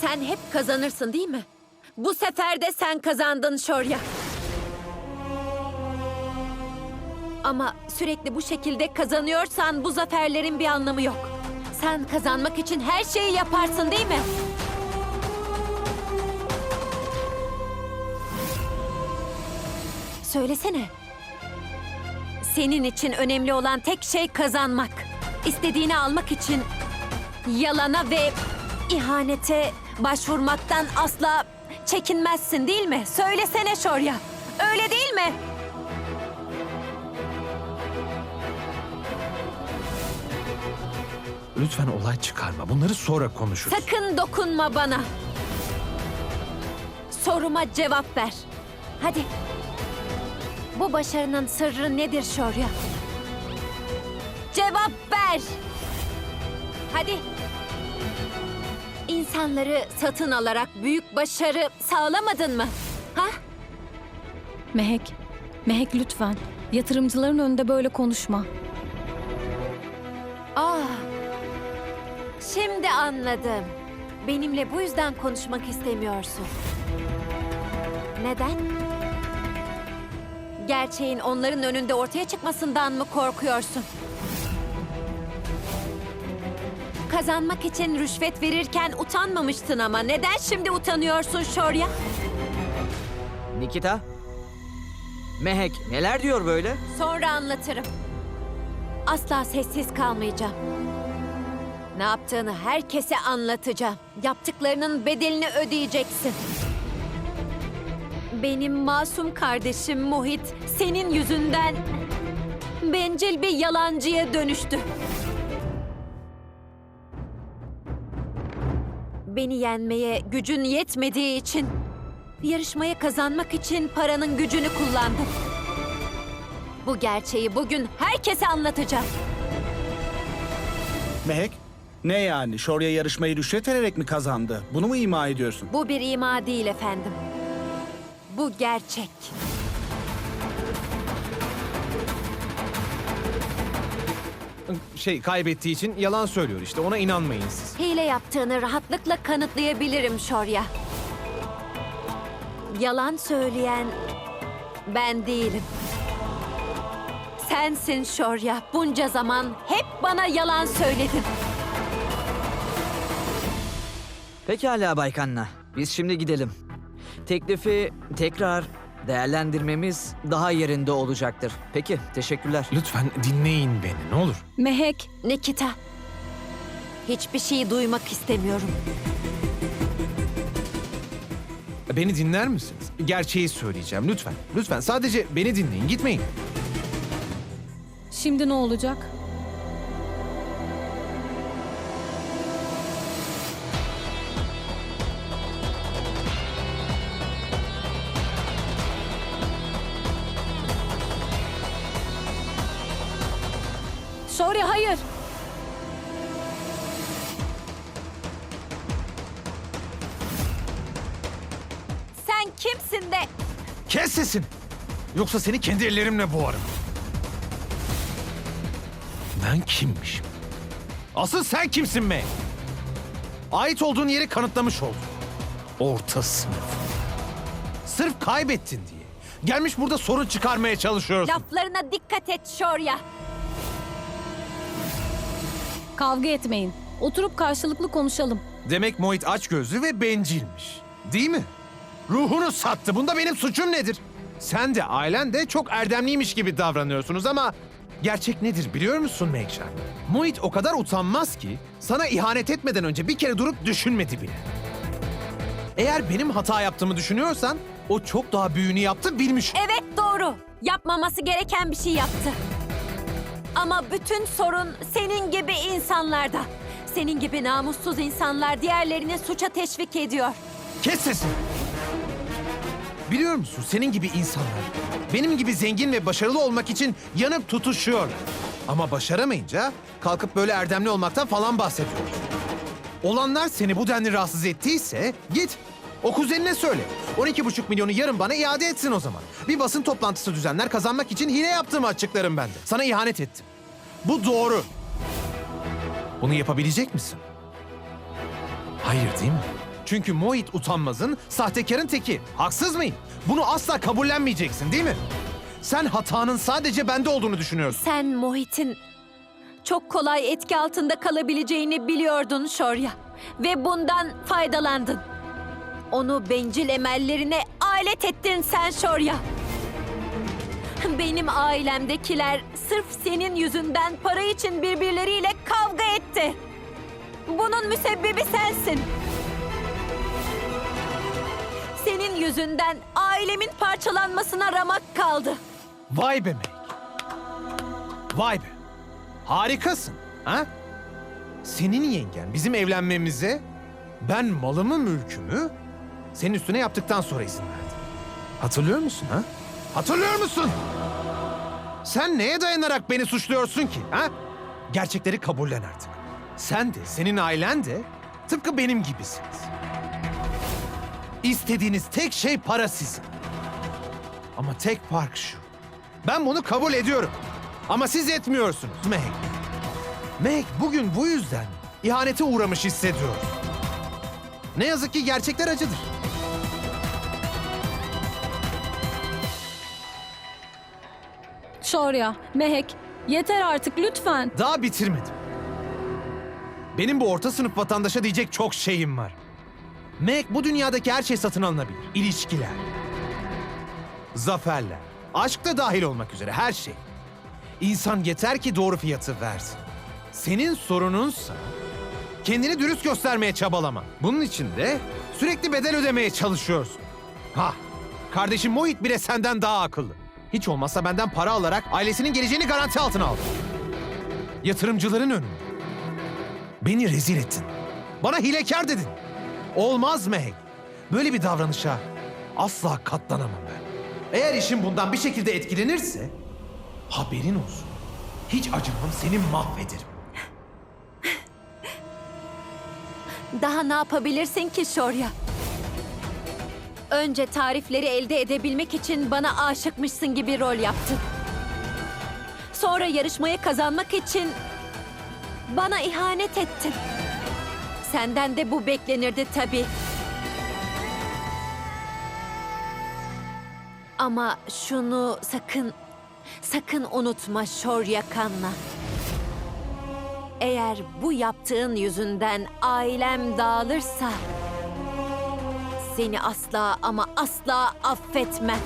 Sen hep kazanırsın değil mi? Bu sefer de sen kazandın Şorya. Ama sürekli bu şekilde kazanıyorsan bu zaferlerin bir anlamı yok. Sen kazanmak için her şeyi yaparsın değil mi? Söylesene. Senin için önemli olan tek şey kazanmak. İstediğini almak için yalana ve ihanete başvurmaktan asla çekinmezsin değil mi? Söylesene Şorya. Öyle değil mi? Lütfen olay çıkarma. Bunları sonra konuşuruz. Sakın dokunma bana. Soruma cevap ver. Hadi. Bu başarının sırrı nedir Şorya? Cevap ver. Hadi. İnsanları satın alarak büyük başarı sağlamadın mı? Ha? Mehek, Mehek lütfen. Yatırımcıların önünde böyle konuşma. Ah. Şimdi anladım. Benimle bu yüzden konuşmak istemiyorsun. Neden? Gerçeğin onların önünde ortaya çıkmasından mı korkuyorsun? Kazanmak için rüşvet verirken utanmamıştın ama neden şimdi utanıyorsun Şorya? Nikita? Mehek neler diyor böyle? Sonra anlatırım. Asla sessiz kalmayacağım. Ne yaptığını herkese anlatacağım. Yaptıklarının bedelini ödeyeceksin. Benim masum kardeşim Muhit senin yüzünden bencil bir yalancıya dönüştü. Beni yenmeye gücün yetmediği için yarışmaya kazanmak için paranın gücünü kullandın. Bu gerçeği bugün herkese anlatacağım. Mehek, ne yani? Şorya yarışmayı rüşvet vererek mi kazandı? Bunu mu ima ediyorsun? Bu bir ima değil efendim. Bu gerçek. Şey kaybettiği için yalan söylüyor işte. Ona inanmayın siz. Hile yaptığını rahatlıkla kanıtlayabilirim Şorya. Yalan söyleyen ben değilim. Sensin Şorya. Bunca zaman hep bana yalan söyledin. Pekala Bay Kanna. Biz şimdi gidelim. Teklifi tekrar değerlendirmemiz daha yerinde olacaktır. Peki, teşekkürler. Lütfen dinleyin beni ne olur. Mehek, Nikita. Hiçbir şeyi duymak istemiyorum. Beni dinler misiniz? Gerçeği söyleyeceğim lütfen. Lütfen sadece beni dinleyin gitmeyin. şimdi ne olacak? Kes sesini. Yoksa seni kendi ellerimle boğarım. Ben kimmişim? Asıl sen kimsin be? Ait olduğun yeri kanıtlamış oldun. Orta sınıf. Sırf kaybettin diye. Gelmiş burada sorun çıkarmaya çalışıyorsun. laflarına dikkat et Şorya. Kavga etmeyin. Oturup karşılıklı konuşalım. Demek Moit açgözlü ve bencilmiş. Değil mi? Ruhunu sattı. Bunda benim suçum nedir? Sen de ailen de çok erdemliymiş gibi davranıyorsunuz ama gerçek nedir biliyor musun Megşan? Moit o kadar utanmaz ki sana ihanet etmeden önce bir kere durup düşünmedi bile. Eğer benim hata yaptığımı düşünüyorsan o çok daha büyüğünü yaptı bilmiş. Evet doğru. Yapmaması gereken bir şey yaptı. Ama bütün sorun senin gibi insanlarda. Senin gibi namussuz insanlar diğerlerini suça teşvik ediyor. Kes sesini. Biliyor musun senin gibi insanlar benim gibi zengin ve başarılı olmak için yanıp tutuşuyorlar. Ama başaramayınca kalkıp böyle erdemli olmaktan falan bahsediyor. Olanlar seni bu denli rahatsız ettiyse git o kuzenine söyle. 12,5 milyonu yarın bana iade etsin o zaman. Bir basın toplantısı düzenler kazanmak için hile yaptığımı açıklarım ben de. Sana ihanet ettim. Bu doğru. Bunu yapabilecek misin? Hayır değil mi? Çünkü Mohit utanmazın, sahtekarın teki. Haksız mıyım? Bunu asla kabullenmeyeceksin değil mi? Sen hatanın sadece bende olduğunu düşünüyorsun. Sen Mohit'in çok kolay etki altında kalabileceğini biliyordun Şorya. Ve bundan faydalandın. Onu bencil emellerine alet ettin sen Şorya. Benim ailemdekiler sırf senin yüzünden para için birbirleriyle kavga etti. Bunun müsebbibi sensin. Yüzünden ailemin parçalanmasına ramak kaldı. Vay be Meg. Vay be. Harikasın. Ha? Senin yengen bizim evlenmemize ben malımı mülkümü senin üstüne yaptıktan sonra izin verdi. Hatırlıyor musun ha? Hatırlıyor musun? Sen neye dayanarak beni suçluyorsun ki ha? Gerçekleri kabullen artık. Sen de senin ailen de tıpkı benim gibisiniz. İstediğiniz tek şey para sizin. Ama tek fark şu. Ben bunu kabul ediyorum. Ama siz etmiyorsunuz Meg. Meg bugün bu yüzden ihanete uğramış hissediyor. Ne yazık ki gerçekler acıdır. Şorya, Mehek, yeter artık lütfen. Daha bitirmedim. Benim bu orta sınıf vatandaşa diyecek çok şeyim var. Meg bu dünyadaki her şey satın alınabilir. İlişkiler, zaferler, aşk da dahil olmak üzere her şey. İnsan yeter ki doğru fiyatı versin. Senin sorununsa kendini dürüst göstermeye çabalama. Bunun için de sürekli bedel ödemeye çalışıyorsun. Ha, kardeşim Mohit bile senden daha akıllı. Hiç olmazsa benden para alarak ailesinin geleceğini garanti altına aldı. Yatırımcıların önünde. Beni rezil ettin. Bana hilekar dedin. Olmaz Meg. Böyle bir davranışa asla katlanamam ben. Eğer işim bundan bir şekilde etkilenirse haberin olsun. Hiç acımam seni mahvederim. Daha ne yapabilirsin ki Şorya? Önce tarifleri elde edebilmek için bana aşıkmışsın gibi rol yaptın. Sonra yarışmayı kazanmak için bana ihanet ettin. Senden de bu beklenirdi tabii. Ama şunu sakın, sakın unutma Şorya Kanna. Eğer bu yaptığın yüzünden ailem dağılırsa seni asla ama asla affetmem.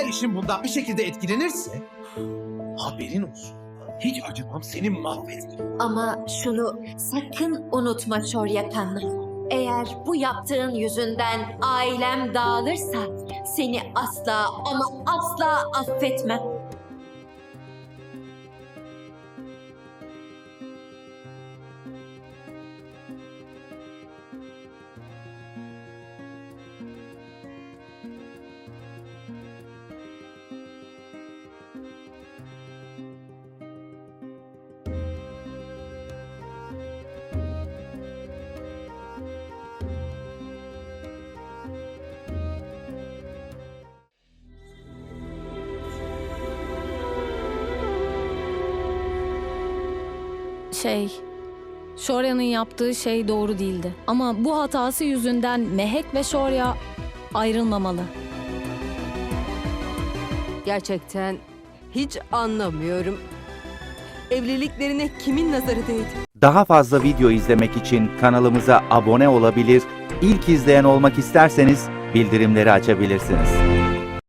Eğer işim bundan bir şekilde etkilenirse haberin olsun. Hiç acımam seni mahvederim. Ama şunu sakın unutma Şoryakanna. Eğer bu yaptığın yüzünden ailem dağılırsa seni asla ama asla affetmem. Şey, Shorya'nın yaptığı şey doğru değildi. Ama bu hatası yüzünden Mehek ve Shorya ayrılmamalı. Gerçekten hiç anlamıyorum. Evliliklerine kimin nazarı değdi? Daha fazla video izlemek için kanalımıza abone olabilir, ilk izleyen olmak isterseniz bildirimleri açabilirsiniz.